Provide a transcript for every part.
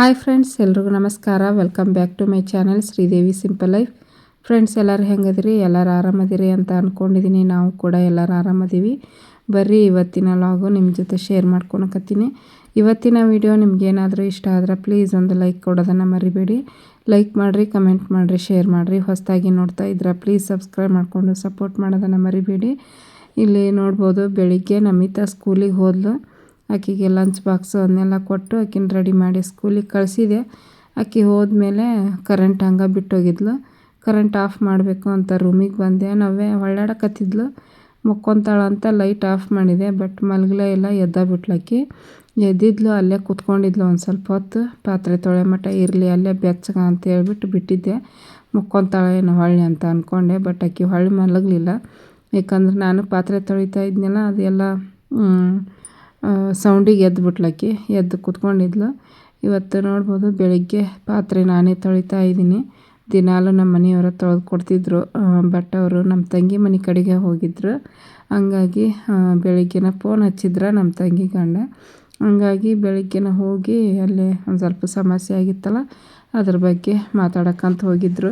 Hi friends, ಎಲ್ರಿಗೂ ನಮಸ್ಕಾರ. Welcome back to my channel Sridevi simple life. Friends, ಎಲ್ಲರೂ ಹೆಂಗದಿರಿ? ಎಲ್ಲರೂ ಆರಾಮದಿರಿ ಅಂತ ಅಂದ್ಕೊಂಡಿದ್ದೀನಿ ನಾವು ಕೂಡ ಎಲ್ಲರೂ ಆರಾಮದೀವಿ. ಬರ್ರಿ, ಇವತ್ತಿನ ಲಾಗು ನಿಮ್ಮ ಜೊತೆ ಶೇರ್ ಮಾಡ್ಕೊಳಕತ್ತೀನಿ ಇವತ್ತಿನ ವಿಡಿಯೋ ನಿಮ್ಗೇನಾದರೂ ಇಷ್ಟ ಆದ್ರೆ ಪ್ಲೀಸ್ ಒಂದು ಲೈಕ್ ಕೊಡೋದನ್ನು ಮರಿಬೇಡಿ. ಲೈಕ್ ಮಾಡಿರಿ ಕಮೆಂಟ್ ಮಾಡಿರಿ ಶೇರ್ ಮಾಡಿರಿ. ಹೊಸದಾಗಿ ನೋಡ್ತಾ ಇದ್ರೆ ಪ್ಲೀಸ್ ಸಬ್ಸ್ಕ್ರೈಬ್ ಮಾಡಿಕೊಂಡು ಸಪೋರ್ಟ್ ಮಾಡೋದನ್ನು ಮರಿಬೇಡಿ. ಇಲ್ಲಿ ನೋಡ್ಬೋದು, ಬೆಳಿಗ್ಗೆ ನಮಿತಾ ಸ್ಕೂಲಿಗೆ ಹೋದ್ಲು. ಆಕೆಗೆ ಲಂಚ್ ಬಾಕ್ಸು ಅದನ್ನೆಲ್ಲ ಕೊಟ್ಟು ಆಕಿನ ರೆಡಿ ಮಾಡಿ ಸ್ಕೂಲಿಗೆ ಕಳಿಸಿದೆ. ಆಕೆ ಹೋದ್ಮೇಲೆ ಕರೆಂಟ್ ಹಂಗೆ ಬಿಟ್ಟೋಗಿದ್ಲು. ಕರೆಂಟ್ ಆಫ್ ಮಾಡಬೇಕು ಅಂತ ರೂಮಿಗೆ ಬಂದೆ. ನಾವೇ ಹೊಳ್ಳಾಡಕತ್ತಿದ್ಲು ಮುಕ್ಕೊಂತಾಳು ಅಂತ ಲೈಟ್ ಆಫ್ ಮಾಡಿದೆ ಬಟ್ ಮಲಗಲೇ ಇಲ್ಲ, ಎದ್ದ ಬಿಟ್ಲಾಕಿ ಎದ್ದಿದ್ಲು, ಅಲ್ಲೇ ಕುತ್ಕೊಂಡಿದ್ಲು ಒಂದು ಸ್ವಲ್ಪ ಹೊತ್ತು. ಪಾತ್ರೆ ತೊಳೆ ಮಟ್ಟ ಇರಲಿ, ಅಲ್ಲೇ ಬೆಚ್ಚಗ ಅಂತ ಹೇಳ್ಬಿಟ್ಟು ಬಿಟ್ಟಿದ್ದೆ. ಮುಕ್ಕೊಂತಾಳೆ ಏನು ಹೊಳ್ಳಿ ಅಂತ ಅಂದ್ಕೊಂಡೆ ಬಟ್ ಆಕೆ ಹೊಳ್ಳಿ ಮಲಗಲಿಲ್ಲ. ಯಾಕಂದ್ರೆ ನಾನು ಪಾತ್ರೆ ತೊಳಿತಾ ಇದ್ನಲ್ಲ, ಅದೆಲ್ಲ ಸೌಂಡಿಗೆ ಎದ್ದು ಬಿಟ್ಲಾಕಿ ಎದ್ದು ಕುತ್ಕೊಂಡಿದ್ಲು. ಇವತ್ತು ನೋಡ್ಬೋದು ಬೆಳಿಗ್ಗೆ ಪಾತ್ರೆ ನಾನೇ ತೊಳಿತಾ ಇದ್ದೀನಿ. ದಿನಾಲು ನಮ್ಮ ಮನೆಯವರ ತೊಳೆದು ಕೊಡ್ತಿದ್ರು. ಬಟ್ ಅವರು ನಮ್ಮ ತಂಗಿ ಮನೆ ಕಡೆಗೆ ಹೋಗಿದ್ರು. ಹಂಗಾಗಿ ಬೆಳಿಗ್ಗೆನ ಫೋನ್ ಹಚ್ಚಿದ್ರ ನಮ್ಮ ತಂಗಿ ಗಂಡ. ಹಂಗಾಗಿ ಬೆಳಿಗ್ಗೆನ ಹೋಗಿ ಅಲ್ಲಿ ಒಂದು ಸ್ವಲ್ಪ ಸಮಸ್ಯೆ ಆಗಿತ್ತಲ್ಲ, ಅದ್ರ ಬಗ್ಗೆ ಮಾತಾಡೋಕ್ಕಂತ ಹೋಗಿದ್ರು.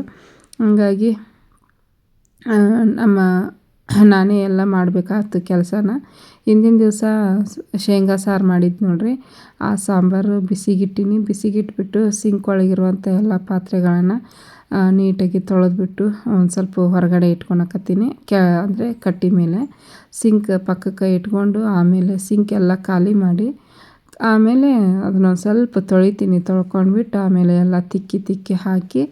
ಹಂಗಾಗಿ ನಮ್ಮ ನಾನೇ ಎಲ್ಲ ಮಾಡಬೇಕಾಯ್ತು ಕೆಲಸನ. ಹಿಂದಿನ ದಿವಸ ಶೇಂಗಾ ಸಾರು ಮಾಡಿದ್ದು ನೋಡಿರಿ. ಆ ಸಾಂಬಾರು ಬಿಸಿಗಿಟ್ಟಿನಿ. ಬಿಸಿಗಿಟ್ಬಿಟ್ಟು ಸಿಂಕ್ ಒಳಗಿರುವಂಥ ಎಲ್ಲ ಪಾತ್ರೆಗಳನ್ನು ನೀಟಾಗಿ ತೊಳೆದ್ಬಿಟ್ಟು ಒಂದು ಸ್ವಲ್ಪ ಹೊರಗಡೆ ಇಟ್ಕೊಳಕತ್ತೀನಿ. ಕ್ಯಾ, ಅಂದರೆ ಕಟ್ಟಿ ಮೇಲೆ. ಸಿಂಕ್ ಪಕ್ಕಕ್ಕೆ ಇಟ್ಕೊಂಡು ಆಮೇಲೆ ಸಿಂಕ್ ಎಲ್ಲ ಖಾಲಿ ಮಾಡಿ, ಆಮೇಲೆ ಅದನ್ನೊಂದು ಸ್ವಲ್ಪ ತೊಳಿತೀನಿ. ತೊಳ್ಕೊಂಡ್ಬಿಟ್ಟು ಆಮೇಲೆ ಎಲ್ಲ ತಿಕ್ಕಿ ತಿಕ್ಕಿ ಹಾಕಿ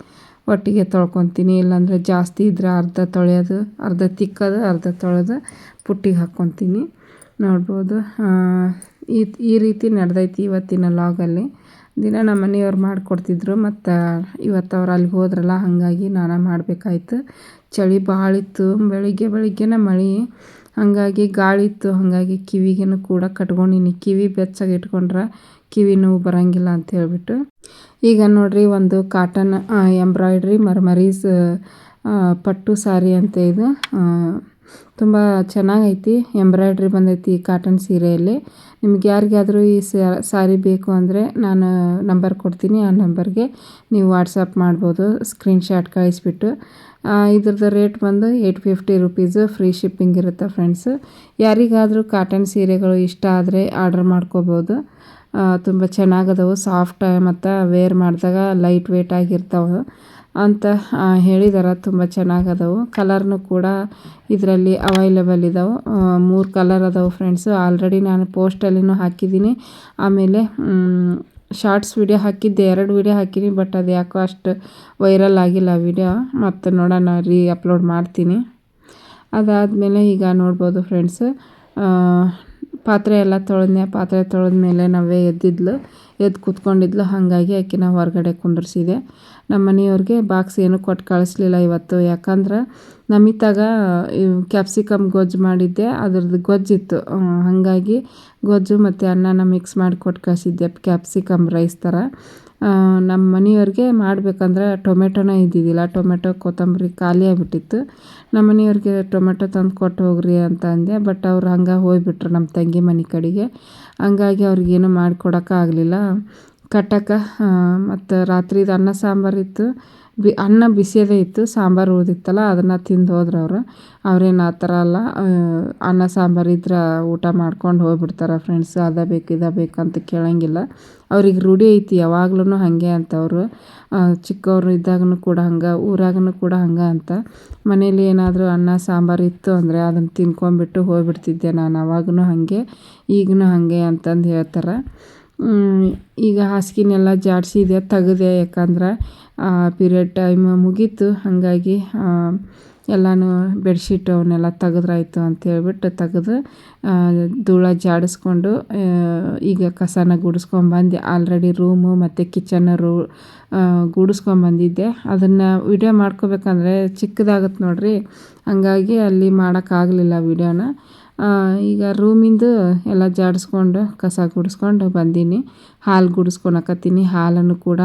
ಒಟ್ಟಿಗೆ ತೊಳ್ಕೊತೀನಿ. ಇಲ್ಲಾಂದರೆ ಜಾಸ್ತಿ ಇದ್ರೆ ಅರ್ಧ ತೊಳೆಯೋದು, ಅರ್ಧ ತಿಕ್ಕೋದು, ಅರ್ಧ ತೊಳೆದು ಪುಟ್ಟಿಗೆ ಹಾಕ್ಕೊತೀನಿ. ನೋಡ್ಬೋದು. ಈ ಈ ರೀತಿ ನಡೆದೈತಿ ಇವತ್ತಿನ ಲಾಗಲ್ಲಿ. ದಿನ ನಮ್ಮ ಮನೆಯವ್ರು ಮಾಡಿಕೊಡ್ತಿದ್ರು, ಮತ್ತು ಇವತ್ತು ಅವ್ರು ಅಲ್ಲಿಗೆ ಹೋದ್ರಲ್ಲ, ಹಾಗಾಗಿ ನಾನು ಮಾಡಬೇಕಾಯ್ತು. ಚಳಿ ಭಾಳ ಇತ್ತು. ಬೆಳಿಗ್ಗೆ ಬೆಳಿಗ್ಗೆನೇ ಮಳೆ. ಹಾಗಾಗಿ ಗಾಳಿ ಇತ್ತು ಹಾಗಾಗಿ ಕಿವಿಗೇನು ಕೂಡ ಕಟ್ಕೊಂಡಿನಿ. ಕಿವಿ ಬೆಚ್ಚಗೆ ಇಟ್ಕೊಂಡ್ರೆ ಕಿವಿ ನೋವು ಬರೋಂಗಿಲ್ಲ ಅಂತ ಹೇಳ್ಬಿಟ್ಟು. ಈಗ ನೋಡಿರಿ ಒಂದು ಕಾಟನ್ ಎಂಬ್ರಾಯ್ಡ್ರಿ ಮರ್ಮರೀಸ್ ಪಟ್ಟು ಸಾರಿ ಅಂತ ಇದು ತುಂಬ ಚೆನ್ನಾಗೈತಿ ಎಂಬ್ರಾಯ್ಡ್ರಿ ಬಂದೈತಿ ಕಾಟನ್ ಸೀರೆಯಲ್ಲಿ. ನಿಮ್ಗೆ ಯಾರಿಗಾದರೂ ಈ ಸಾರಿ ಬೇಕು ಅಂದರೆ ನಾನು ನಂಬರ್ ಕೊಡ್ತೀನಿ, ಆ ನಂಬರ್ಗೆ ನೀವು ವಾಟ್ಸಪ್ ಮಾಡ್ಬೋದು ಸ್ಕ್ರೀನ್ಶಾಟ್ ಕಳಿಸ್ಬಿಟ್ಟು. ಇದ್ರದ್ದು ರೇಟ್ ಬಂದು eight fifty rupees free shipping ಇರುತ್ತೆ ಫ್ರೆಂಡ್ಸು ಯಾರಿಗಾದರೂ ಕಾಟನ್ ಸೀರೆಗಳು ಇಷ್ಟ ಆದರೆ ಆರ್ಡರ್ ಮಾಡ್ಕೋಬೋದು. ತುಂಬ ಚೆನ್ನಾಗದವು ಸಾಫ್ಟ್ ಮತ್ತು ವೇರ್ ಮಾಡಿದಾಗ ಲೈಟ್ ವೇಟ್ ಆಗಿರ್ತಾವೆ. ಅಂತ ಹೇಳಿದಾರೆ. ತುಂಬ ಚೆನ್ನಾಗದವು. ಕಲರ್ನು ಕೂಡ ಇದರಲ್ಲಿ ಅವೈಲೇಬಲ್ ಇದಾವೆ. ಮೂರು ಕಲರ್ ಅದಾವೆ ಫ್ರೆಂಡ್ಸು ಆಲ್ರೆಡಿ ನಾನು ಪೋಸ್ಟಲ್ಲಿನೂ ಹಾಕಿದ್ದೀನಿ. ಆಮೇಲೆ ಶಾರ್ಟ್ಸ್ ವಿಡಿಯೋ ಹಾಕಿದ್ದೆ. ಎರಡು ವಿಡಿಯೋ ಹಾಕಿನಿ ಬಟ್ ಅದು ಯಾಕೋ ಅಷ್ಟು ವೈರಲ್ ಆಗಿಲ್ಲ ವಿಡಿಯೋ ಮತ್ತು ನೋಡೋಣ ರೀ ಅಪ್ಲೋಡ್ ಮಾಡ್ತೀನಿ. ಅದಾದಮೇಲೆ ಈಗ ನೋಡ್ಬೋದು ಫ್ರೆಂಡ್ಸ್ ಪಾತ್ರೆ ಎಲ್ಲ ತೊಳೆದ್ನೆ ಪಾತ್ರೆ ತೊಳೆದ್ಮೇಲೆ ನಾವೇ ಎದ್ದಿದ್ಲು. ಎದ್ದು ಕೂತ್ಕೊಂಡಿದ್ಲು. ಹಾಗಾಗಿ ಆಕಿನ ಹೊರಗಡೆ ಕುಂದರ್ಸಿದೆ. ನಮ್ಮ ಮನೆಯವ್ರಿಗೆ ಬಾಕ್ಸ್ ಏನೂ ಕೊಟ್ಟು ಕಳಿಸ್ಲಿಲ್ಲ ಇವತ್ತು. ಯಾಕಂದ್ರೆ ನಮಿತಾಗ ಕ್ಯಾಪ್ಸಿಕಮ್ ಗೊಜ್ಜು ಮಾಡಿದ್ದೆ. ಅದ್ರದ್ದು ಗೊಜ್ಜಿತ್ತು ಹಾಗಾಗಿ ಗೊಜ್ಜು ಮತ್ತು ಅನ್ನನ ಮಿಕ್ಸ್ ಮಾಡಿ ಕೊಟ್ಟು ಕಳಿಸಿದ್ದೆ ಕ್ಯಾಪ್ಸಿಕಮ್ ರೈಸ್ ಥರ. ನಮ್ಮ ಮನೆಯವ್ರಿಗೆ ಮಾಡಬೇಕಂದ್ರೆ ಟೊಮೆಟೊನ ಇದ್ದಿದ್ದಿಲ್ಲ. ಟೊಮೆಟೊ, ಕೊತ್ತಂಬರಿ ಖಾಲಿ ಆಗಿಬಿಟ್ಟಿತ್ತು. ನಮ್ಮ ಮನೆಯವ್ರಿಗೆ ಟೊಮೆಟೊ ತಂದು ಕೊಟ್ಟು ಹೋಗ್ರಿ ಅಂತ ಅಂದೆ. ಬಟ್ ಅವ್ರು ಹಂಗೆ ಹೋಗ್ಬಿಟ್ರು ನಮ್ಮ ತಂಗಿ ಮನೆ ಕಡೆಗೆ. ಹಂಗಾಗಿ ಅವ್ರಿಗೇನು ಮಾಡ್ಕೊಡೋಕ್ಕಾಗಲಿಲ್ಲ. ಕಟ್ಟಕ್ಕೆ ಮತ್ತು ರಾತ್ರಿದು ಅನ್ನ ಸಾಂಬಾರು ಇತ್ತು. ಬಿ, ಅನ್ನ ಬಿಸಿಯದೇ ಇತ್ತು, ಸಾಂಬಾರು ಉಳಿದಿತ್ತಲ್ಲ, ಅದನ್ನು ತಿಂದು ಹೋದ್ರು ಅವರು. ಅವ್ರೇನು ಆ ಥರ ಅಲ್ಲ ಅನ್ನ, ಸಾಂಬಾರು ಇದ್ರೆ ಊಟ ಮಾಡ್ಕೊಂಡು ಹೋಗ್ಬಿಡ್ತಾರೆ ಫ್ರೆಂಡ್ಸ್ ಅದೇ ಬೇಕು, ಇದು ಬೇಕು ಅಂತ ಕೇಳೋಂಗಿಲ್ಲ. ಅವ್ರಿಗೆ ರೂಢಿ ಐತಿ ಯಾವಾಗ್ಲೂ ಹಾಗೆ ಅಂತ ಅವರು. ಚಿಕ್ಕವರು ಇದ್ದಾಗೂ ಕೂಡ ಹಂಗೆ ಊರಾಗೂ ಕೂಡ ಹಂಗೆ ಅಂತ. ಮನೇಲಿ ಏನಾದರೂ ಅನ್ನ, ಸಾಂಬಾರು ಇತ್ತು ಅಂದರೆ ಅದನ್ನು ತಿನ್ಕೊಂಬಿಟ್ಟು ಹೋಗ್ಬಿಡ್ತಿದ್ದೆ ನಾನು ಅವಾಗೂ ಹಾಗೆ ಈಗಲೂ ಹಾಗೆ ಅಂತಂದು ಹೇಳ್ತಾರೆ. ಈಗ ಹಾಸಿಗೆನೆಲ್ಲ ಜಾಡಿಸಿದೆ ತೆಗೆದೆ ಯಾಕಂದ್ರೆ ಪೀರಿಯಡ್ ಟೈಮ್ ಮುಗೀತು. ಹಾಗಾಗಿ ಎಲ್ಲನೂ ಬೆಡ್ಶೀಟ್ ಅವನ್ನೆಲ್ಲ ತೆಗೆದ್ರಾಯ್ತು ಅಂತೇಳ್ಬಿಟ್ಟು ತೆಗೆದು ಧೂಳ ಜಾಡಿಸ್ಕೊಂಡು ಈಗ ಕಸನ ಗುಡಿಸ್ಕೊಂಬಂದು ಆಲ್ರೆಡಿ ರೂಮು ಮತ್ತು ಕಿಚನ್ ರೂ ಗೂಡಿಸ್ಕೊಂಬಂದಿದ್ದೆ ಅದನ್ನು ವಿಡಿಯೋ ಮಾಡ್ಕೋಬೇಕಂದ್ರೆ ಚಿಕ್ಕದಾಗತ್ತೆ ನೋಡಿರಿ. ಹಂಗಾಗಿ ಅಲ್ಲಿ ಮಾಡೋಕ್ಕಾಗಲಿಲ್ಲ ವಿಡಿಯೋನ ಈಗ ರೂಮಿಂದು ಎಲ್ಲ ಜಾಡಿಸ್ಕೊಂಡು ಕಸ ಗುಡಿಸ್ಕೊಂಡು ಬಂದೀನಿ. ಹಾಲು ಗುಡಿಸ್ಕೊಳಕತ್ತೀನಿ. ಹಾಲನ್ನು ಕೂಡ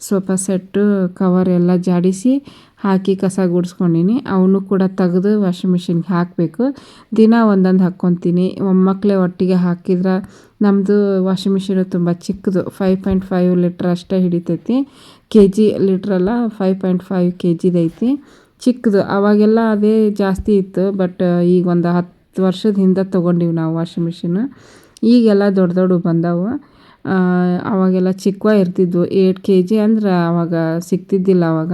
ಸೋಫಾ ಸೆಟ್ಟು, ಕವರ್ ಎಲ್ಲ ಜಾಡಿಸಿ ಹಾಕಿ ಕಸ ಗುಡಿಸ್ಕೊಂಡೀನಿ. ಅವನು ಕೂಡ ತೆಗೆದು ವಾಷಿಂಗ್ ಮಿಷಿನ್ಗೆ ಹಾಕಬೇಕು. ದಿನ ಒಂದೊಂದು ಹಾಕ್ಕೊತೀನಿ. ಮೊಮ್ಮಕ್ಕಳೇ ಒಟ್ಟಿಗೆ ಹಾಕಿದ್ರೆ ನಮ್ಮದು ವಾಷಿಂಗ್ ಮಿಷಿನು ತುಂಬ ಚಿಕ್ಕದು. ಫೈವ್ ಪಾಯಿಂಟ್ ಫೈವ್ ಲೀಟ್ರ್ ಅಷ್ಟೇ ಹಿಡಿತೈತಿ. ಕೆ ಜಿ ಲೀಟ್ರಲ್ಲ ಫೈವ್ ಪಾಯಿಂಟ್ ಫೈವ್ ಕೆ ಜಿದೈತಿ ಚಿಕ್ಕದು. ಅವಾಗೆಲ್ಲ ಅದೇ ಜಾಸ್ತಿ ಇತ್ತು. ಬಟ್ ಈಗ ಒಂದು ಹತ್ತು ವರ್ಷದ ಹಿಂದೆ ತೊಗೊಂಡಿವಿ ನಾವು ವಾಷಿಂಗ್ ಮಿಷಿನ್. ಈಗೆಲ್ಲ ದೊಡ್ಡ ದೊಡ್ಡ ಬಂದವು. ಆವಾಗೆಲ್ಲ ಚಿಕ್ಕವ ಇರ್ತಿದ್ವು ಏಟ್ ಕೆ ಜಿ ಅಂದ್ರೆ ಅವಾಗ ಸಿಗ್ತಿದ್ದಿಲ್ಲ ಅವಾಗ.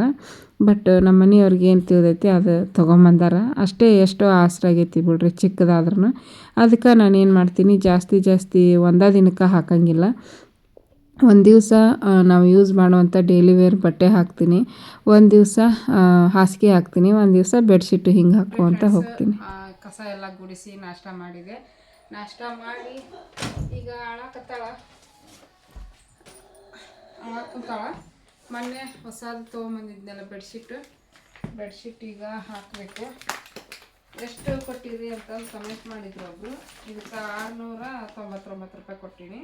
ಬಟ್ ನಮ್ಮ ಮನೆಯವ್ರಿಗೆ ಏನು ತಿಳಿದೈತಿ ಅದು ತೊಗೊಂಬಂದಾರ. ಅಷ್ಟೇ ಎಷ್ಟೋ ಆಸರಾಗೈತಿ ಬಿಡ್ರಿ ಚಿಕ್ಕದಾದ್ರೂ ಅದಕ್ಕೆ ನಾನು ಏನು ಮಾಡ್ತೀನಿ ಜಾಸ್ತಿ ಜಾಸ್ತಿ ಒಂದೇ ದಿನಕ್ಕೆ ಹಾಕಂಗಿಲ್ಲ. ಒಂದು ದಿವಸ ನಾವು ಯೂಸ್ ಮಾಡುವಂಥ ಡೈಲಿ ವೇರ್ ಬಟ್ಟೆ ಹಾಕ್ತೀನಿ. ಒಂದು ದಿವಸ ಹಾಸಿಗೆ ಹಾಕ್ತೀನಿ. ಒಂದು ದಿವಸ ಬೆಡ್ಶೀಟು ಹಿಂಗೆ ಹಾಕುವಂತ ಹೋಗ್ತೀನಿ. ಕಸ ಎಲ್ಲ ಗುಡಿಸಿ ನಾಷ್ಟ ಮಾಡಿದೆ. ನಾಷ್ಟ ಮಾಡಿ ಈಗ ಆಳಕತ್ತಾಳ ಆಳಕತ್ತಾಳ ಮೊನ್ನೆ ಹೊಸದು ತೊಗೊಂಬಂದಿದ್ನಲ್ಲ ಬೆಡ್ಶೀಟ್. ಬೆಡ್ಶೀಟ್ ಈಗ ಹಾಕಬೇಕು. ಎಷ್ಟು ಕೊಟ್ಟಿರಿ ಅಂತ ಕಮೆಂಟ್ ಮಾಡಿದ್ರು ಒಬ್ಬರು ಇದಕ್ಕೆ ಆರುನೂರ ತೊಂಬತ್ತೊಂಬತ್ತು ರೂಪಾಯಿ ಕೊಟ್ಟಿನಿ.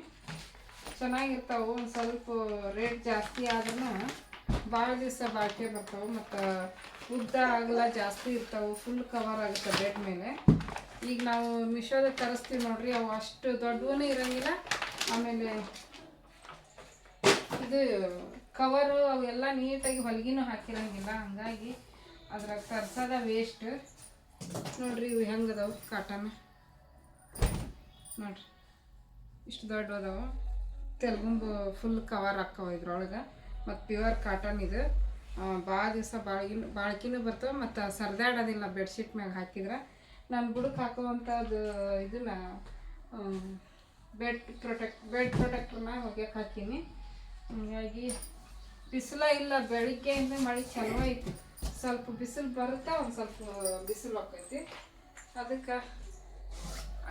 ಚೆನ್ನಾಗಿರ್ತಾವೆ. ಒಂದು ಸ್ವಲ್ಪ ರೇಟ್ ಜಾಸ್ತಿ ಆದ್ರೂ ಭಾಳ ದಿವಸ ಬಾಳಿಕೆ ಬರ್ತಾವೆ ಮತ್ತು ಉದ್ದ ಆಗಲ್ಲ ಜಾಸ್ತಿ ಇರ್ತಾವೆ ಫುಲ್ ಕವರ್ ಆಗುತ್ತೆ ಬೆಡ್ ಮೇಲೆ. ಈಗ ನಾವು ಮಿಶೋದಾಗ ತರಿಸ್ತೀವಿ ನೋಡ್ರಿ, ಅವು ಅಷ್ಟು ದೊಡ್ಡವೂ ಇರೋಂಗಿಲ್ಲ, ಆಮೇಲೆ ಇದು ಕವರು ಅವೆಲ್ಲ ನೀಟಾಗಿ ಹೊಲಿಗೆನೂ ಹಾಕಿರಂಗಿಲ್ಲ, ಹಂಗಾಗಿ ಅದ್ರಾಗ ತರ್ಸೋದ ವೇಸ್ಟ್ ನೋಡ್ರಿ ಇವು ಹೆಂಗದವು ಕಾಟನ್. ನೋಡ್ರಿ, ಇಷ್ಟು ದೊಡ್ಡ ತೆಲ್ಗುಂಬು ತೆಲುಗುಂಬು ಫುಲ್ ಕವರ್ ಹಾಕವ ಇದ್ರೊಳಗೆ. ಮತ್ತು ಪ್ಯೂರ್ ಕಾಟನ್ ಇದು. ಭಾಳ ದಿವಸ ಬಾಳ್ಗಿನ ಬಾಳ್ಕಿನೂ ಬರ್ತವೆ ಮತ್ತು ಸರ್ದಾಡೋದಿಲ್ಲ ಬೆಡ್ಶೀಟ್ ಮ್ಯಾಗ ಹಾಕಿದ್ರೆ. ನಾನು ಬುಡಕ್ಕೆ ಹಾಕುವಂಥದ್ದು ಇದನ್ನ ಬೆಡ್ ಪ್ರೊಟೆಕ್ಟ್ ಬೆಡ್ ಪ್ರೊಟೆಕ್ಟ್ರನ್ನ ಒಗ್ಯಕ್ಕೆ ಹಾಕೀನಿ. ಹೀಗಾಗಿ ಬಿಸಿಲ ಇಲ್ಲ, ಬೆಳಿಗ್ಗೆಯಿಂದ ಮಳೆ ಚಲೋ ಐತಿ. ಸ್ವಲ್ಪ ಬಿಸಿಲು ಬರುತ್ತೆ ಒಂದು ಸ್ವಲ್ಪ ಬಿಸಿಲು ಹೋಗ್ತೈತಿ ಅದಕ್ಕೆ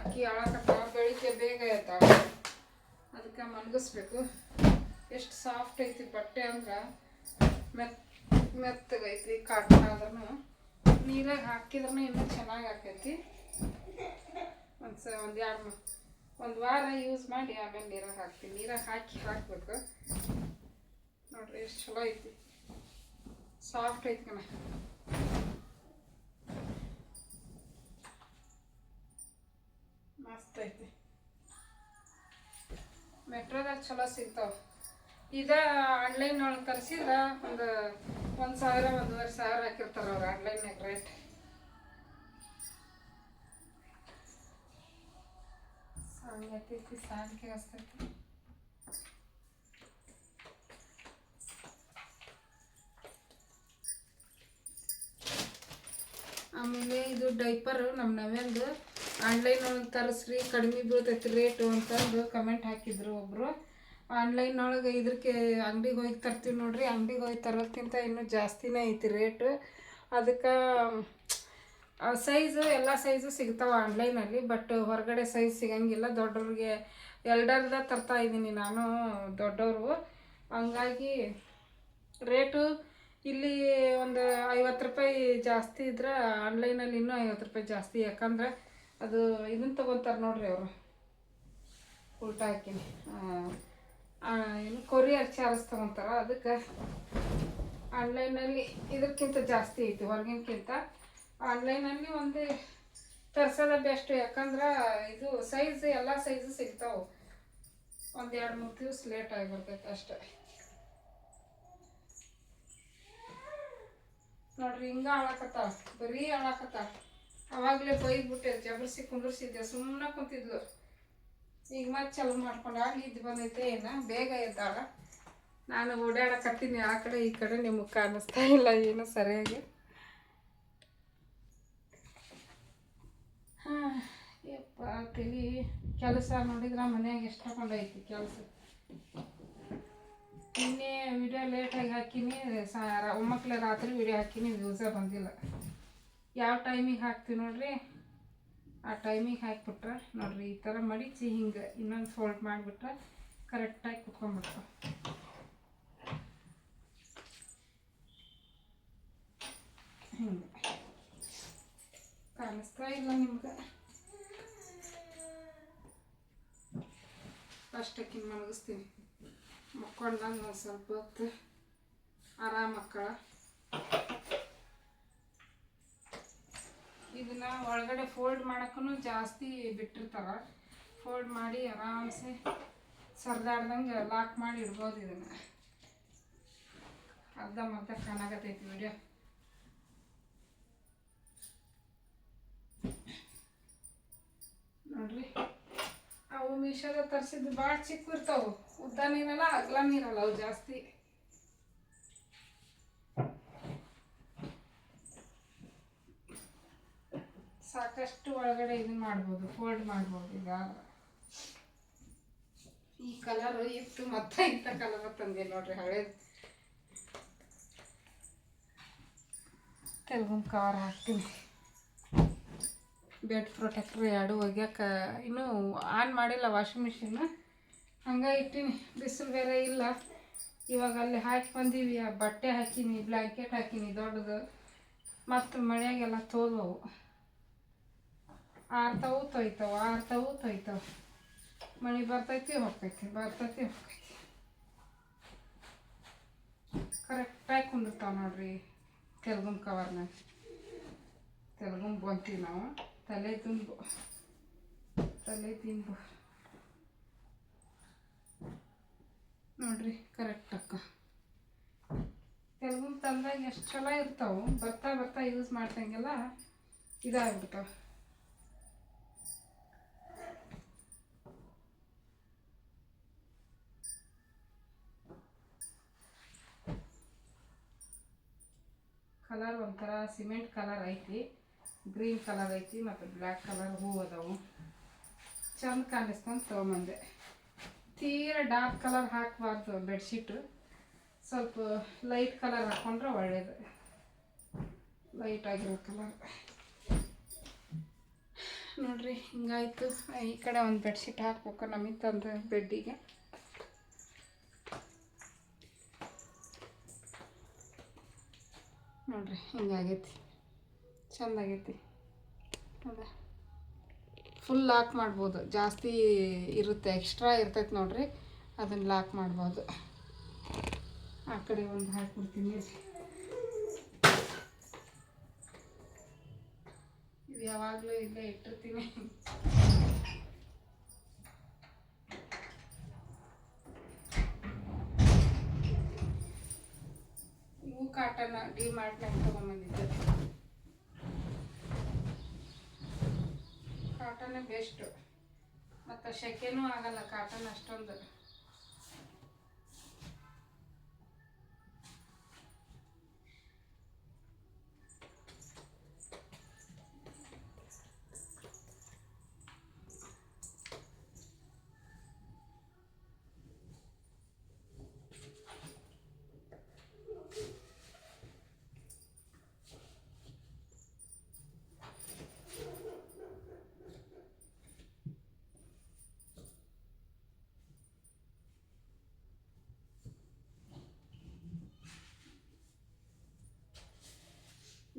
ಅಕ್ಕಿ ಆಳಕತ್ತ ಬೆಳಿಗ್ಗೆ ಬೇಗ ಎದ್ದಾಳ. ಅದಕ್ಕೆ ಮಲಗಿಸ್ಬೇಕು. ಎಷ್ಟು ಸಾಫ್ಟ್ ಐತಿ ಬಟ್ಟೆ ಅಂದ್ರೆ, ಮೆತ್, ಮೆತ್ತಗೈತಿ ಕಾಟನ್ ಆದ್ರೂ ನೀರಾಗಿ ಹಾಕಿದ್ರೂ ಇನ್ನೂ ಚೆನ್ನಾಗಿ ಆಕೈತಿ. ಒಂದು ಸ ಒಂದು ಎರಡು ಒಂದು ವಾರ ಯೂಸ್ ಮಾಡಿ ಆಮೇಲೆ ನೀರಾಗ ಹಾಕ್ತೀನಿ. ನೀರಾಗ ಹಾಕಿ ಹಾಕಬೇಕು. ನೋಡ್ರಿ ಎಷ್ಟು ಚಲೋ ಐತಿ. ಸಾಫ್ಟ್ ಐತಿ ಕಣ. ಮಸ್ತ್ ಐತಿ. ಮೆಟ್ರೋದಾಗ ಚಲೋ ಸಿಗ್ತಾವ. ಇದ ಆನ್ಲೈನ್ ಒಳಗೆ ತರಿಸಿದ್ರ ಒಂದು ಒಂದು ಸಾವಿರ ಒಂದೂವರೆ ಸಾವಿರ ಹಾಕಿರ್ತಾರೆ ಅವ್ರು ಆನ್ಲೈನ್ ರೇಟ್ ಸಾಂಗತೈತಿ ಸಾಂಗಿ ಹಸ್ತೈತಿ ಆಮೇಲೆ ಇದು ಡೈಪರ್ ನಮ್ಮ ನವ್ಯಂದು. ಆನ್ಲೈನ್ ಒಳಗೆ ತರಿಸ್ರಿ ಕಡಿಮೆ ಬೀಳ್ತೈತಿ ರೇಟು ಅಂತಂದು ಕಮೆಂಟ್ ಹಾಕಿದ್ರು ಒಬ್ಬರು ಆನ್ಲೈನ್ ಒಳಗೆ ಇದಕ್ಕೆ ಅಂಗಡಿಗೆ ಹೋಗಿ ತರ್ತೀವಿ ನೋಡ್ರಿ, ಅಂಗಡಿಗೆ ಹೋಗಿ ತರೋದ್ಕಿಂತ ಇನ್ನೂ ಜಾಸ್ತಿನೇ ಐತಿ ರೇಟು ಅದಕ್ಕೆ ಸೈಜು ಎಲ್ಲ ಸೈಜು ಸಿಗ್ತಾವೆ ಆನ್ಲೈನಲ್ಲಿ ಬಟ್ ಹೊರಗಡೆ ಸೈಜ್ ಸಿಗಂಗಿಲ್ಲ. ದೊಡ್ಡವ್ರಿಗೆ ಎಲ್ಡರ್ದ ತರ್ತಾ ಇದ್ದೀನಿ ನಾನು ದೊಡ್ಡವರು ಹಂಗಾಗಿ ರೇಟು ಇಲ್ಲಿ ಒಂದು ಐವತ್ತು ರೂಪಾಯಿ ಜಾಸ್ತಿ ಇದ್ರೆ ಆನ್ಲೈನಲ್ಲಿ ಇನ್ನೂ ಐವತ್ತು ರೂಪಾಯಿ ಜಾಸ್ತಿ. ಯಾಕಂದ್ರೆ ಅದು ಇದನ್ನು ತೊಗೊತಾರೆ ನೋಡ್ರಿ ಅವರು. ಉಲ್ಟಾ ಹಾಕಿನಿ. ಏನು ಕೊರಿಯರ್ ಚಾರ್ಜ್ ತೊಗೊತಾರ, ಅದಕ್ಕೆ ಆನ್ಲೈನಲ್ಲಿ ಇದಕ್ಕಿಂತ ಜಾಸ್ತಿ ಐತಿ ಹೊರಗಿನಕ್ಕಿಂತ ಆನ್ಲೈನಲ್ಲಿ ಒಂದು ತರ್ಸೋದ ಬೆಸ್ಟ್ ಯಾಕಂದ್ರೆ ಇದು ಸೈಜ್ ಎಲ್ಲ ಸೈಜು ಸಿಗ್ತಾವೆ. ಒಂದು ಎರಡು ಮೂರು ದಿವ್ಸ ಲೇಟ್ ಆಗಿ ಬರ್ತೈತೆ ಅಷ್ಟೇ. ನೋಡ್ರಿ, ಹಿಂಗೆ ಆಳಕತ್ತಾಳ, ಬರೀ ಆಳಕತ್ತಾಳ. ಅವಾಗಲೇ ಬೈದ್ಬಿಟ್ಟೆ, ಜಬರ್ಸಿ ಕುಂದ್ರಸಿದ್ದೆ ಸುಮ್ಮನೆ ಕುಂತಿದ್ಲು. ಈಗ ಮತ್ತೆ ಚಲೋ ಮಾಡ್ಕೊಂಡು ಇದು ಬಂದೈತೆ ಏನ? ಬೇಗ ಎದ್ದಾಳ. ನಾನು ಓಡಾಡಕತ್ತೀನಿ ಆ ಕಡೆ, ಈ ಕಡೆ, ನಿಮಗೆ ಕಾಣಿಸ್ತಾ ಇಲ್ಲ ಏನು ಸರಿಯಾಗಿ. ಹಾಂ, ಯಪ್ಪ ಕೆಲಸ ನೋಡಿದ್ರೆ ಮನೆಯಾಗ ಎಷ್ಟು ಹಾಕೊಂಡೈತಿ ಕೆಲಸ? ನಿನ್ನೆ ವಿಡಿಯೋ ಲೇಟಾಗಿ ಹಾಕಿನಿ, ಸಾ ಒಮ್ಮಕ್ಕಳ ರಾತ್ರಿ ವಿಡಿಯೋ ಹಾಕಿನಿ ವ್ಯೂಸೇ ಬಂದಿಲ್ಲ. ಯಾವ ಟೈಮಿಗೆ ಹಾಕ್ತೀವಿ ನೋಡ್ರಿ? ಆ ಟೈಮಿಗೆ ಹಾಕಿಬಿಟ್ರೆ ನೋಡಿರಿ, ಈ ಥರ ಮಡಿಚಿ ಹಿಂಗೆ ಇನ್ನೊಂದು ಫೋಲ್ಡ್ ಮಾಡಿಬಿಟ್ರೆ ಕರೆಕ್ಟಾಗಿ ಕುತ್ಕೊಂಡ್ಬಿಟ್ಟು ಹಿಂಗೆ. ಕಾಣಿಸ್ತಾ ಇಲ್ಲ ನಿಮ್ಗೆ? ಫಸ್ಟಕ್ಕಿನ ಮಲಗಿಸ್ತೀನಿ. ಮಕ್ಕೊಂಡಂಗೆ ಒಂದು ಸ್ವಲ್ಪ ಹೊತ್ತು ಆರಾಮ ಮಕ್ಕಳ. ಇದನ್ನ ಒಳಗಡೆ ಫೋಲ್ಡ್ ಮಾಡೋಕ್ಕೂ ಜಾಸ್ತಿ ಬಿಟ್ಟಿರ್ತಾರ. ಫೋಲ್ಡ್ ಮಾಡಿ ಆರಾಮ್ಸೆ ಸರ್ದಾಡ್ದಂಗೆ ಲಾಕ್ ಮಾಡಿ ಇಡ್ಬೋದು ಇದನ್ನು. ಅರ್ಧ ಮರ್ಧ ಕಾಣಾಕತ್ತೈತಿ ವಿಡಿಯೋ ನೋಡ್ರಿ. ಅವು ಮೀಶೋದ ತರಿಸಿದ್ದು ಭಾಳ ಚಿಕ್ಕ ಇರ್ತಾವು. ಉದ್ದ ನೀರಲ್ಲ ಅಗ್ಲ ನೀರಲ್ಲ ಅವು ಜಾಸ್ತಿ. ಸಾಕಷ್ಟು ಒಳಗಡೆ ಇದು ಮಾಡ್ಬೋದು ಫೋಲ್ಡ್ ಮಾಡ್ಬೋದು ಈಗ. ಈ ಕಲರ್ ಇತ್ತು ಮತ್ತೆ ಇಂಥ ಕಲರ್ ತಂದೆ ನೋಡ್ರಿ ಹಳೇದು ತೆಲುಗು ಕವರ್ ಹಾಕ್ತೀನಿ. ಬೆಡ್ ಪ್ರೊಟೆಕ್ಟರ್ ಎರಡು ಒಗ್ಯಾಕ ಇನ್ನೂ ಆನ್ ಮಾಡಿಲ್ಲ ವಾಷಿಂಗ್ ಮಿಷಿನ್ ಹಂಗೆ ಇಟ್ಟೀನಿ, ಬಿಸಿಲು ಬೇರೆ ಇಲ್ಲ. ಇವಾಗ ಅಲ್ಲಿ ಹಾಕಿ ಬಂದೀವಿ ಬಟ್ಟೆ ಹಾಕಿನಿ ಬ್ಲ್ಯಾಂಕೆಟ್ ಹಾಕೀನಿ ದೊಡ್ಡದು. ಮತ್ತು ಮಳೆಯಾಗೆಲ್ಲ ತೋದವು ಆರ್ತಾವು ತೊಯ್ತಾವ ಆರ್ತಾವು ತೊಯ್ತಾವ ಮಳೆ ಬರ್ತೈತಿ ಹೋಗ್ತೈತಿ ಬರ್ತೈತಿ ಹೋಗ್ತೈತಿ ಕರೆಕ್ಟಾಗಿ ಕುಂದಿರ್ತಾವ ನೋಡ್ರಿ ತೆಲುಗುನ್ ಕವರ್ನಾಗ ತೆಲುಗುನ್ ಬಂತೀವಿ ನಾವು ತಲೆ ತುಂಬು ತಲೆ ತಿಂಬು ನೋಡ್ರಿ ಕರೆಕ್ಟ್ ಅಕ್ಕ. ತೆಲುಗುನ್ ತಂದಾಗ ಎಷ್ಟು ಚಲೋ ಇರ್ತಾವೆ, ಬರ್ತಾ ಬರ್ತಾ ಯೂಸ್ ಮಾಡ್ದಂಗೆಲ್ಲ ಇದಾಗ್ಬಿಡ್ತಾವೆ. ಕಲರ್ ಒಂಥರ ಸಿಮೆಂಟ್ ಕಲರ್ ಐತಿ, ಗ್ರೀನ್ ಕಲರ್ ಐತಿ ಮತ್ತು ಬ್ಲ್ಯಾಕ್ ಕಲರ್ ಹೂ ಅದಾವು. ಚಂದ ಕಾಣಿಸ್ತಂತ ತೊಗೊಂಬಂದೆ. ತೀರ ಡಾರ್ಕ್ ಕಲರ್ ಹಾಕಬಾರ್ದು ಬೆಡ್ಶೀಟು. ಸ್ವಲ್ಪ ಲೈಟ್ ಕಲರ್ ಹಾಕ್ಕೊಂಡ್ರೆ ಒಳ್ಳೇದು. ಲೈಟ್ ಆಗಿರೋ ಕಲರ್. ನೋಡ್ರಿ, ಹಿಂಗಾಯಿತು. ಈ ಕಡೆ ಒಂದು ಬೆಡ್ಶೀಟ್ ಹಾಕ್ಬೇಕು ನಮಗೆ ತಂದು ಬೆಡ್ಡಿಗೆ. ನೋಡ್ರಿ, ಹಿಂಗಾಗೈತಿ. ಚಂದಾಗೈತಿ. ಅದ ಫುಲ್ ಲಾಕ್ ಮಾಡ್ಬೋದು. ಜಾಸ್ತಿ ಇರುತ್ತೆ ಎಕ್ಸ್ಟ್ರಾ ಇರ್ತೈತೆ ನೋಡ್ರಿ. ಅದನ್ನು ಲಾಕ್ ಮಾಡ್ಬೋದು. ಆ ಕಡೆ ಒಂದು ಹಾಕ್ಬಿಡ್ತೀನಿ. ಇದು ಯಾವಾಗಲೂ ಇಲ್ಲೇ ಇಟ್ಟಿರ್ತೀನಿ. ಇವು ಕಾಟನ್ ಡಿ ಮಾರ್ಟ್ನಾಗ ತೊಗೊಂಬಂದಿದ್ದೆ. ಕಾಟನ್ ಬೆಸ್ಟ್ ಮತ್ತು ಸೆಕೆನೂ ಆಗಲ್ಲ ಕಾಟನ್ ಅಷ್ಟೊಂದು.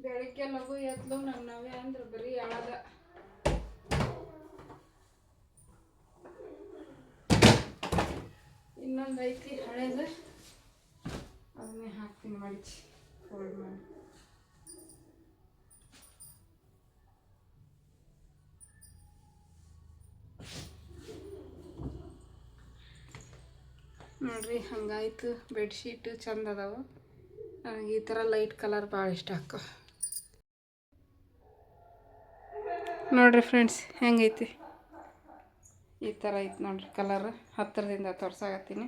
ಬೆಳಿಗ್ಗೆ ಲಘು ಎದ್ಲು ನಮ್ಮ ನಾವೇ ಅಂದ್ರೆ ಬರೀ ಯಾವಾಗ. ಇನ್ನೊಂದು ಐತಿ ಹಳೇದು. ಅದನ್ನೇ ಹಾಕ್ತೀನಿ ಮಡಿಚಿ ಫೋಲ್ಡ್ ಮಾಡಿ. ನೋಡ್ರಿ, ಹಂಗಾಯ್ತು. ಬೆಡ್ಶೀಟ್ ಚಂದ ಅದಾವ. ನನಗೆ ಈ ಥರ ಲೈಟ್ ಕಲರ್ ಭಾಳ ಇಷ್ಟ, ಅಕ್ಕ. ನೋಡ್ರಿ ಫ್ರೆಂಡ್ಸ್ ಹೆಂಗೈತಿ? ಈ ಥರ ಐತೆ ನೋಡಿರಿ ಕಲರ್ ಹತ್ತಿರದಿಂದ ತೋರ್ಸಾಕತ್ತೀನಿ.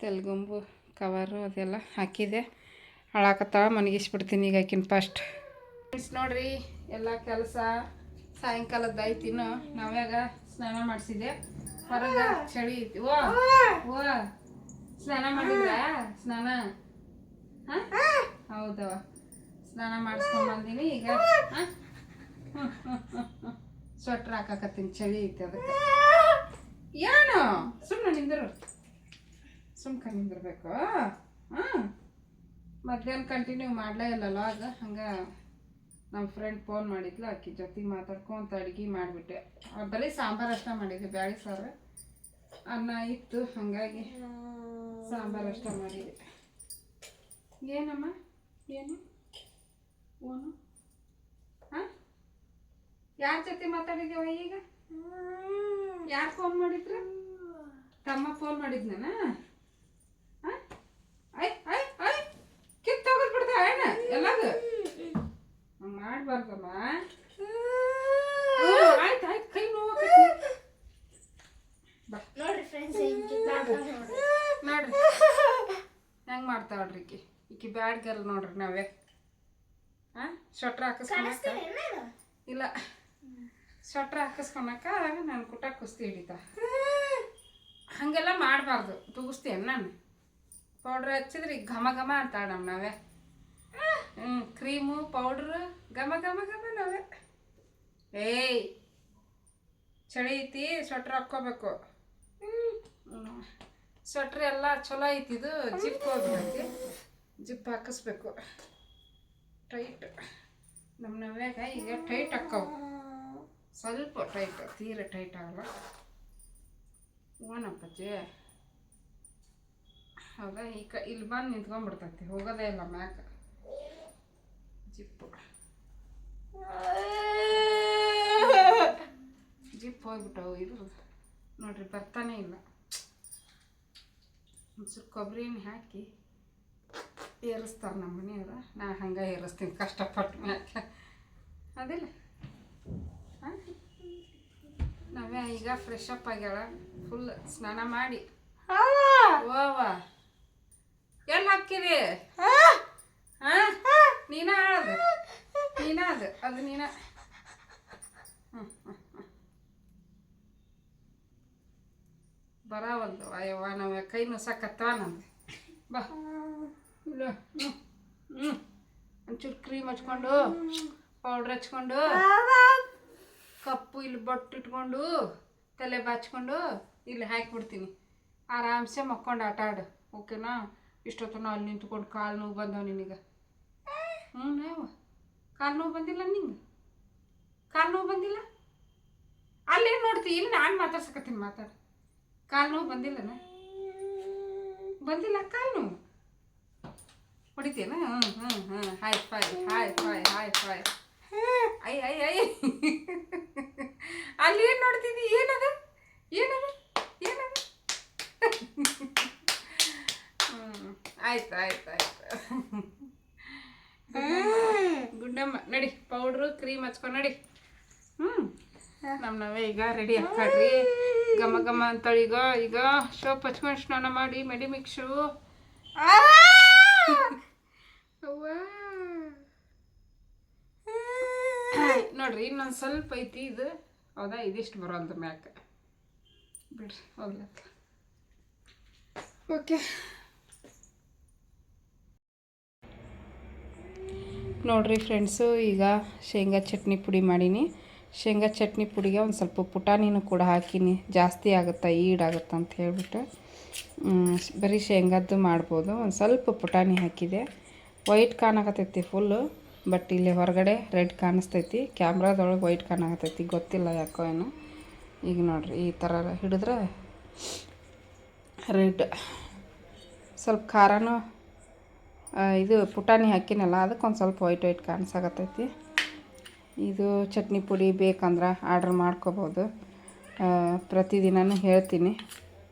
ತೆಲುಗುಂಬು ಕವರು ಅದೆಲ್ಲ ಹಾಕಿದೆ. ಹಾಳಾಕತ್ತಾಳ, ಮನಗಿಸ್ಬಿಡ್ತೀನಿ ಈಗ ಆಕಿನ ಫಸ್ಟ್ ಫ್ರೆಂಡ್ಸ್ ನೋಡಿರಿ, ಎಲ್ಲ ಕೆಲಸ ಸಾಯಂಕಾಲದ ಐತಿನ್ನು ನಾವ್ಯಾಗ ಸ್ನಾನ ಮಾಡಿಸಿದೆ ಹೊರಗೆ ಚಳಿ ಐತಿ. ಓ ಓ, ಸ್ನಾನ ಮಾಡಿದ್ರ? ಸ್ನಾನ? ಹಾಂ? ಹೌದವ ಸ್ನಾನ ಮಾಡಿಸ್ಕೊಂಡ್ ಬಂದೀನಿ ಈಗ ಸ್ವೆಟ್ರ್ ಹಾಕಾಕತ್ತೀನಿ ಚಳಿ ಐತೆ ಅದಕ್ಕೆ. ಏನು? ಸುಮ್ಮನೆ ನಿಂದರು. ಸುಮ್ಕ ನಿಂದಿರ್ಬೇಕು. ಹಾಂ. ಮಧ್ಯಾಹ್ನ ಕಂಟಿನ್ಯೂ ಮಾಡಲೇ ಇಲ್ಲಲ್ಲ ಆಗ ಹಂಗೆ ನಮ್ಮ ಫ್ರೆಂಡ್ ಫೋನ್ ಮಾಡಿದ್ಲು ಆಕಿ ಜೊತೆ ಮಾತಾಡ್ಕೊಂತ ಅಡುಗೆ ಮಾಡಿಬಿಟ್ಟೆ. ಬರೀ ಸಾಂಬಾರು ಅಷ್ಟ ಮಾಡಿದ್ದೆ ಬ್ಯಾಳಿ ಸಾರು. ಅನ್ನ ಇತ್ತು ಹಾಗಾಗಿ ಸಾಂಬಾರು ಅಷ್ಟ ಮಾಡಿದೆ ಏನಮ್ಮ? ಏನು? ಓನು? ಯಾರ ಜೊತೆ ಮಾತಾಡಿದ್ಯವ ಈಗ? ಯಾರು ಫೋನ್ ಮಾಡಿದ್ರು? ತಮ್ಮ ಫೋನ್ ಮಾಡಿದ್ನ ಐ ಐ ಐ ಕಿತ್ತು ತಗೊಂಡ್ ಬಿಡ್ದ ಏನ ಎಲ್ಲಾಗ ಮಾಡ್ಬಾರ್ದಮ್ಮ. ಆಯ್ತು ಆಯ್ತು ಕೈ ನೋವು ಬಾ. ನೋಡ್ರಿ ಫ್ರೆಂಡ್ಸ್ ನೋಡ್ರಿ. ಹೆಂಗ್ ಮಾಡ್ತಾವಳ್ರಿ ಈಕಿ? ಈಕಿ ಬ್ಯಾಡ್ ಗರ್ಲ್ ನೋಡ್ರಿ ನಾವೇ. ಹಾ ಸ್ವೆಟ್ರ್ ಹಾಕಿಸ್ಕೊಳಕ ಇಲ್ಲ. ಸ್ವೆಟ್ರ್ ಹಾಕಿಸ್ಕೊಳಕ ನಾನು ಕುಟ ಕುಸ್ತಿ ಹಿಡಿತ. ಹಾಗೆಲ್ಲ ಮಾಡಬಾರ್ದು. ತುಗಿಸ್ತೇನೆ ನಾನು? ಪೌಡ್ರ್ ಹಚ್ಚಿದ್ರೆ ಈಗ ಘಮ ಘಮ ಅಂತಾಳೆ ನಾವೇ. ಹ್ಞೂ ಕ್ರೀಮು ಪೌಡ್ರು ಘಮ ಘಮ ಘಮ ನಾವೇ. ಏಯ್, ಚಳಿ ಐತಿ ಸ್ವೆಟ್ರ್ ಹಾಕ್ಕೋಬೇಕು. ಸ್ವೆಟ್ರ್ ಎಲ್ಲ ಚಲೋ ಐತಿ ಇದು, ಜಿಪ್ ಹೋಗ್ಬಿಡೈತಿ ಜಿಪ್ ಹಾಕಿಸ್ಬೇಕು. ಟೈಟ್ ನಮ್ಮ ನವ್ಯಾಗ ಈಗ ಟೈಟ್ ಹಾಕ್ಕವು ಸ್ವಲ್ಪ ಟೈಟ್ ತೀರ ಟೈಟ್ ಆಗಲ್ಲ. ಓನಪ್ಪಜ್ಜಿ ಹೌದಾ? ಈಗ ಇಲ್ಲಿ ಬಂದು ನಿಂತ್ಕೊಂಡ್ಬಿಡ್ತತಿ, ಹೋಗೋದೇ ಇಲ್ಲ ಮ್ಯಾಕ. ಜಿಪ್ಪು. ಜಿಪ್ ಹೋಗ್ಬಿಟ್ಟವು ಇದು ನೋಡ್ರಿ, ಬರ್ತಾನೆ ಇಲ್ಲ. ಒಂಚೂರು ಕೊಬ್ಬರಿ ಎಣ್ಣೆ ಹಾಕಿ ಏರಿಸ್ತಾರೆ ನಮ್ಮ ಮನೆಯವ್ರು ನಾ ಹಂಗೆ ಏರಿಸ್ತೀನಿ, ಕಷ್ಟಪಟ್ಟು ಮ್ಯಾಕೆ. ಅದಿಲ್ಲ. ನಾವೇ ಈಗ ಫ್ರೆಶ್ ಅಪ್ ಆಗ್ಯಾಳ. ಫುಲ್ ಸ್ನಾನ ಮಾಡಿ. ಓವ ಎಲ್ಲಿ ಹಾಕಿರಿ ನೀನ ಅದು ನೀನ ಅದು ಅದು ನೀನ. ಬರ ಒಂದು ಬರಾವಲ್ದು. ಅಯ್ಯವ್ವ ನಾವು ಕೈ ನುಸಕತ್ತವ ನಮ್ಗೆ? ಬಾ. ಒಂಚೂರು ಕ್ರೀಮ್ ಹಚ್ಕೊಂಡು ಪೌಡ್ರ್ ಹಚ್ಕೊಂಡು. ಕಪ್ಪು ಇಲ್ಲಿ ಬೊಟ್ಟು ಇಟ್ಕೊಂಡು, ತಲೆ ಬಾಚ್ಕೊಂಡು ಇಲ್ಲಿ ಹಾಕಿಬಿಡ್ತೀನಿ. ಆರಾಮ್ಸೆ ಮಕ್ಕೊಂಡು ಆಟ ಆಡು, ಓಕೆನಾ? ಇಷ್ಟೊತ್ತು ಅಲ್ಲಿ ನಿಂತ್ಕೊಂಡು ಕಾಲು ನೋವು ಬಂದವ ನಿನಗೆ. ಹ್ಞೂ, ನಾವು. ಕಾಲು ನೋವು ಬಂದಿಲ್ಲ ನಿಂಗೆ? ಕಾಲು ನೋವು ಬಂದಿಲ್ಲ? ಅಲ್ಲೇನು ನೋಡ್ತಿ? ಇಲ್ಲಿ ನಾನು ಮಾತಾಡ್ಸಕತ್ತೀನಿ, ಮಾತಾಡು. ಕಾಲು ನೋವು ಬಂದಿಲ್ಲನ? ಬಂದಿಲ್ಲ ಕಾಲು ನೋವು? ಹೊಡಿತೀನ ಹ್ಞೂ ಹ್ಞೂ ಹ್ಞೂ. ಹಾಯ್ ಫಾಯ್ ಹಾಯ್ ಫಾಯ್ ಹಾಯ್ ಫಾಯ್ ಐ ಅಯ್ಯ ಅಯ್ಯ ಅಲ್ಲಿ ಏನು ನೋಡ್ತಿದ್ದಿ? ಏನದ? ಏನದ? ಏನದ? ಹ್ಞೂ ಆಯ್ತು ಆಯ್ತು ಆಯ್ತು. ಗುಡ್ಡಮ್ಮ ನಡಿ ಪೌಡ್ರು ಕ್ರೀಮ್ ಹಚ್ಕೊಂಡು ನಡಿ. ಹ್ಞೂ ನಮ್ಮ ನಾವೇ ಈಗ ರೆಡಿ ಹಾಕ್ರಿ ಘಮ ಘಮ ಅಂತ ಈಗ ಈಗ ಸೋಪ್ ಹಚ್ಕೊಂಡು ಸ್ನಾನ ಮಾಡಿ ಮೆಡಿ ಮಿಕ್ಸು ಅವ್ವ. ನೋಡ್ರಿ ಇನ್ನೊಂದು ಸ್ವಲ್ಪ ಐತಿ ಇದು. ಹೌದಾ? ಇದಿಷ್ಟು ಬರೋಲ್ದು ಮ್ಯಾಕ. ಬಿಡ್ರಿ ಹೋಗ್ಲಕ್ಕ ಓಕೆ ನೋಡ್ರಿ ಫ್ರೆಂಡ್ಸು ಈಗ ಶೇಂಗಾ ಚಟ್ನಿ ಪುಡಿ ಮಾಡೀನಿ. ಶೇಂಗಾ ಚಟ್ನಿ ಪುಡಿಗೆ ಒಂದು ಸ್ವಲ್ಪ ಪುಟಾಣಿನೂ ಕೂಡ ಹಾಕೀನಿ. ಜಾಸ್ತಿ ಆಗುತ್ತಾ ಈಡಾಗುತ್ತಾ ಅಂತ ಹೇಳ್ಬಿಟ್ಟು. ಬರೀ ಶೇಂಗಾದ್ದು ಮಾಡ್ಬೋದು. ಒಂದು ಸ್ವಲ್ಪ ಪುಟಾಣಿ ಹಾಕಿದೆ. ವೈಟ್ ಕಾಣಕತ್ತೈತಿ ಫುಲ್ಲು ಬಟ್ ಇಲ್ಲಿ ಹೊರಗಡೆ ರೆಡ್ ಕಾಣಿಸ್ತೈತಿ. ಕ್ಯಾಮ್ರಾದೊಳಗೆ ವೈಟ್ ಕಾಣಕತ್ತೈತಿ. ಗೊತ್ತಿಲ್ಲ ಯಾಕೋ ಏನು. ಈಗ ನೋಡ್ರಿ, ಈ ಥರ ಹಿಡಿದ್ರೆ ರೆಡ್ ಸ್ವಲ್ಪ ಖಾರನೂ ಇದು ಪುಟಾಣಿ ಹಾಕಿನಲ್ಲ ಅದಕ್ಕೆ ಒಂದು ಸ್ವಲ್ಪ ವೈಟ್ ವೈಟ್ ಕಾಣಿಸಾಕತ್ತೈತಿ. ಇದು ಚಟ್ನಿ ಪುಡಿ ಬೇಕಂದ್ರೆ ಆರ್ಡ್ರ್ ಮಾಡ್ಕೋಬೋದು. ಪ್ರತಿದಿನ ಪ್ರತಿದಿನನೂ ಹೇಳ್ತೀನಿ.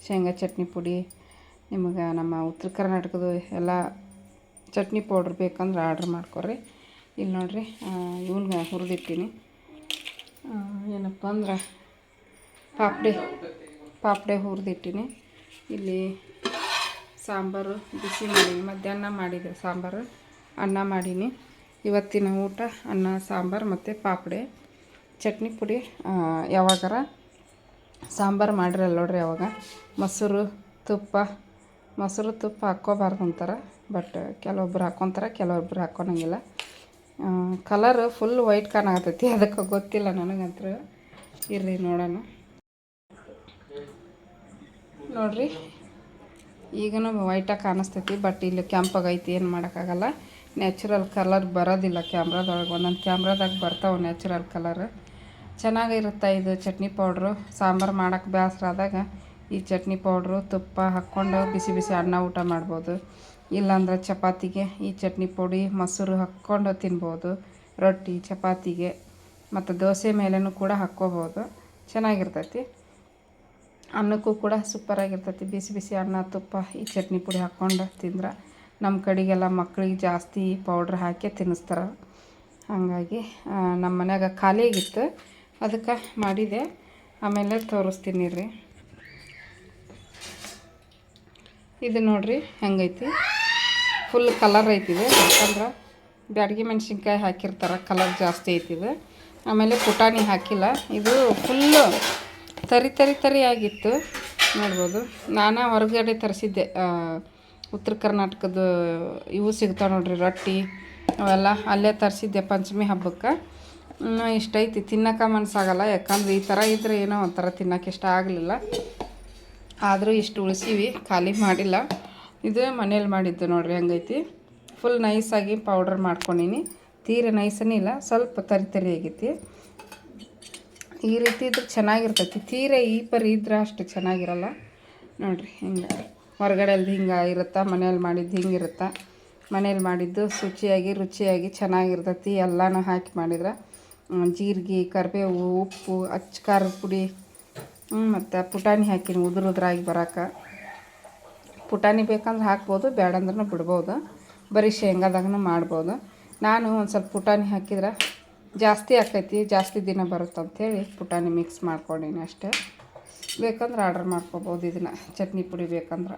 ಶೇಂಗಾ ಚಟ್ನಿ ಪುಡಿ, ನಿಮಗೆ ನಮ್ಮ ಉತ್ತರ ಕರ್ನಾಟಕದ ಎಲ್ಲ ಚಟ್ನಿ ಪೌಡ್ರ್ ಬೇಕಂದ್ರೆ ಆರ್ಡ್ರ್ ಮಾಡ್ಕೊರಿ. ಇಲ್ಲಿ ನೋಡ್ರಿ ಇವ್ನ ಹುರಿದಿಟ್ಟಿನಿ ಏನಪ್ಪ ಅಂದ್ರೆ, ಪಾಪಡೆ ಪಾಪಡೆ ಹುರಿದಿಟ್ಟಿನಿ ಇಲ್ಲಿ ಸಾಂಬಾರು, ಬಿಸಿ ಮಾಡೀನಿ. ಮಧ್ಯಾಹ್ನ ಮಾಡಿದೆ ಸಾಂಬಾರು, ಅನ್ನ ಮಾಡೀನಿ. ಇವತ್ತಿನ ಊಟ ಅನ್ನ, ಸಾಂಬಾರು ಮತ್ತು ಪಾಪಡೆ. ಚಟ್ನಿ ಪುಡಿ ಯಾವಾಗಾರ ಸಾಂಬಾರು ಮಾಡಿರಲ್ಲ ನೋಡ್ರಿ ಯಾವಾಗ ಮೊಸರು, ತುಪ್ಪ. ಮೊಸರು, ತುಪ್ಪ ಹಾಕ್ಕೋಬಾರ್ದು ಅಂತಾರೆ, ಬಟ್ ಕೆಲವೊಬ್ರು ಹಾಕ್ಕೊತಾರೆ ಕೆಲವೊಬ್ರು ಹಾಕ್ಕೊಳಂಗಿಲ್ಲ ಕಲರ್ ಫುಲ್ ವೈಟ್ ಕಾಣಾಕತ್ತೈತಿ ಅದಕ್ಕೆ ಗೊತ್ತಿಲ್ಲ ನನಗಂತೂ ಇರ್ರಿ ನೋಡೋಣ. ನೋಡ್ರಿ. ಈಗನೂ ವೈಟಾಗಿ ಕಾಣಿಸ್ತೈತಿ ಬಟ್ ಇಲ್ಲಿ ಕೆಂಪಾಗೈತಿ ಏನು ಮಾಡೋಕ್ಕಾಗಲ್ಲ. ನ್ಯಾಚುರಲ್ ಕಲರ್ ಬರೋದಿಲ್ಲ ಕ್ಯಾಮ್ರಾದೊಳಗೆ. ಒಂದೊಂದು ಕ್ಯಾಮ್ರಾದಾಗ ಬರ್ತಾವೆ ನ್ಯಾಚುರಲ್ ಕಲರ್ ಚೆನ್ನಾಗಿರುತ್ತೆ ಇದು ಚಟ್ನಿ ಪೌಡ್ರು. ಸಾಂಬಾರು ಮಾಡೋಕ್ಕೆ ಬೇಸರ ಆದಾಗ ಈ ಚಟ್ನಿ ಪೌಡ್ರು ತುಪ್ಪ ಹಾಕ್ಕೊಂಡು ಬಿಸಿ ಬಿಸಿ ಅನ್ನ ಊಟ ಮಾಡ್ಬೋದು. ಇಲ್ಲಾಂದ್ರೆ ಚಪಾತಿಗೆ ಈ ಚಟ್ನಿ ಪುಡಿ, ಮೊಸರು ಹಾಕ್ಕೊಂಡು ತಿನ್ಬೋದು. ರೊಟ್ಟಿ, ಚಪಾತಿಗೆ ಮತ್ತು ದೋಸೆ ಮೇಲೆನೂ ಕೂಡ ಹಾಕ್ಕೋಬೋದು. ಚೆನ್ನಾಗಿರ್ತೈತಿ. ಅನ್ನಕ್ಕೂ ಕೂಡ ಸೂಪರಾಗಿರ್ತೈತಿ. ಬಿಸಿ ಬಿಸಿ ಅನ್ನ, ತುಪ್ಪ ಈ ಚಟ್ನಿ ಪುಡಿ ಹಾಕ್ಕೊಂಡು ತಿಂದ್ರೆ ನಮ್ಮ ಕಡೆಗೆಲ್ಲ ಮಕ್ಕಳಿಗೆ ಜಾಸ್ತಿ ಪೌಡ್ರ್ ಹಾಕಿ ತಿನ್ನಿಸ್ತಾರೆ. ಹಾಗಾಗಿ ನಮ್ಮ ಮನ್ಯಾಗ ಖಾಲಿ ಆಗಿತ್ತು. ಅದಕ್ಕೆ ಮಾಡಿದೆ. ಆಮೇಲೆ ತೋರಿಸ್ತೀನಿ ರೀ ಇದು ನೋಡಿರಿ ಹೆಂಗೈತಿ. ಫುಲ್ ಕಲರ್ ಐತಿದೆ. ಯಾಕಂದ್ರೆ ಬ್ಯಾಡಗಿ ಮೆಣಸಿನ್ಕಾಯಿ ಹಾಕಿರ್ತಾರೆ ಕಲರ್ ಜಾಸ್ತಿ ಐತಿದೆ. ಆಮೇಲೆ ಪುಟಾಣಿ ಹಾಕಿಲ್ಲ. ಇದು ಫುಲ್ಲು ತರಿ ತರಿ ತರಿ ಆಗಿತ್ತು. ನೋಡ್ಬೋದು. ನಾನು ಹೊರಗಡೆ ತರಿಸಿದ್ದೆ. ಉತ್ತರ ಕರ್ನಾಟಕದ ಇವು ಸಿಗ್ತಾವೆ ನೋಡ್ರಿ, ರೊಟ್ಟಿ, ಅವೆಲ್ಲ ಅಲ್ಲೇ ತರಿಸಿದ್ದೆ ಪಂಚಮಿ ಹಬ್ಬಕ್ಕೆ. ಇಷ್ಟ ಐತಿ ತಿನ್ನಕ್ಕೆ ಮನಸ್ಸಾಗಲ್ಲ ಯಾಕಂದ್ರೆ ಈ ಥರ ಇದ್ರೆ ಏನೋ ಒಂಥರ ತಿನ್ನಕ್ಕೆ ಇಷ್ಟ ಆಗಲಿಲ್ಲ. ಆದರೂ ಇಷ್ಟು ಉಳಿಸೀವಿ. ಖಾಲಿ ಮಾಡಿಲ್ಲ. ಇದು ಮನೇಲಿ ಮಾಡಿದ್ದು ನೋಡ್ರಿ, ಹಂಗೈತಿ. Full ನೈಸಾಗಿ powder ಮಾಡ್ಕೊಂಡೀನಿ. ತೀರ ನೈಸನೇ ಇಲ್ಲ, ಸ್ವಲ್ಪ ತರಿ ತರಿ ಆಗೈತಿ. ಈ ರೀತಿ ಇದ್ರೆ ಚೆನ್ನಾಗಿರ್ತೈತಿ. ತೀರ ಈ ಪರಿ ಇದ್ರೆ ಅಷ್ಟು ಚೆನ್ನಾಗಿರಲ್ಲ. ನೋಡಿರಿ, ಹಿಂಗೆ. ಹೊರಗಡೆ ಅಲ್ಲಿ ಹಿಂಗೆ ಇರುತ್ತಾ ಮನೇಲಿ ಮಾಡಿದ್ದು ಹಿಂಗೆ ಇರುತ್ತಾ. ಮನೇಲಿ ಮಾಡಿದ್ದು ಶುಚಿಯಾಗಿ, ರುಚಿಯಾಗಿ ಚೆನ್ನಾಗಿರ್ತೈತಿ. ಎಲ್ಲನೂ ಹಾಕಿ ಮಾಡಿದ್ರೆ ಜೀರಿಗೆ, ಕರಿಬೇವು, ಉಪ್ಪು, ಅಚ್ಚ ಖಾರದ ಪುಡಿ ಮತ್ತು ಪುಟಾಣಿ ಹಾಕಿನಿ ಉದುರು ಉದುರಾಗಿ ಬರೋಕೆ. ಪುಟಾಣಿ ಬೇಕಂದ್ರೆ ಹಾಕ್ಬೋದು ಬೇಡ ಅಂದ್ರೂ ಬಿಡ್ಬೋದು. ಬರೀ ಶೇಂಗಾದಾಗೂ ಮಾಡ್ಬೋದು. ನಾನು ಒಂದು ಸ್ವಲ್ಪ ಪುಟಾಣಿ ಹಾಕಿದ್ರೆ ಜಾಸ್ತಿ ಆಕೈತಿ ಜಾಸ್ತಿ ದಿನ ಬರುತ್ತೆ ಅಂಥೇಳಿ ಪುಟಾಣಿ ಮಿಕ್ಸ್ ಮಾಡ್ಕೊಂಡಿನಿ ಅಷ್ಟೇ. ಬೇಕಂದ್ರೆ ಆರ್ಡ್ರ್ ಮಾಡ್ಕೊಬೋದು ಇದನ್ನು, ಚಟ್ನಿ ಪುಡಿ ಬೇಕಂದ್ರೆ.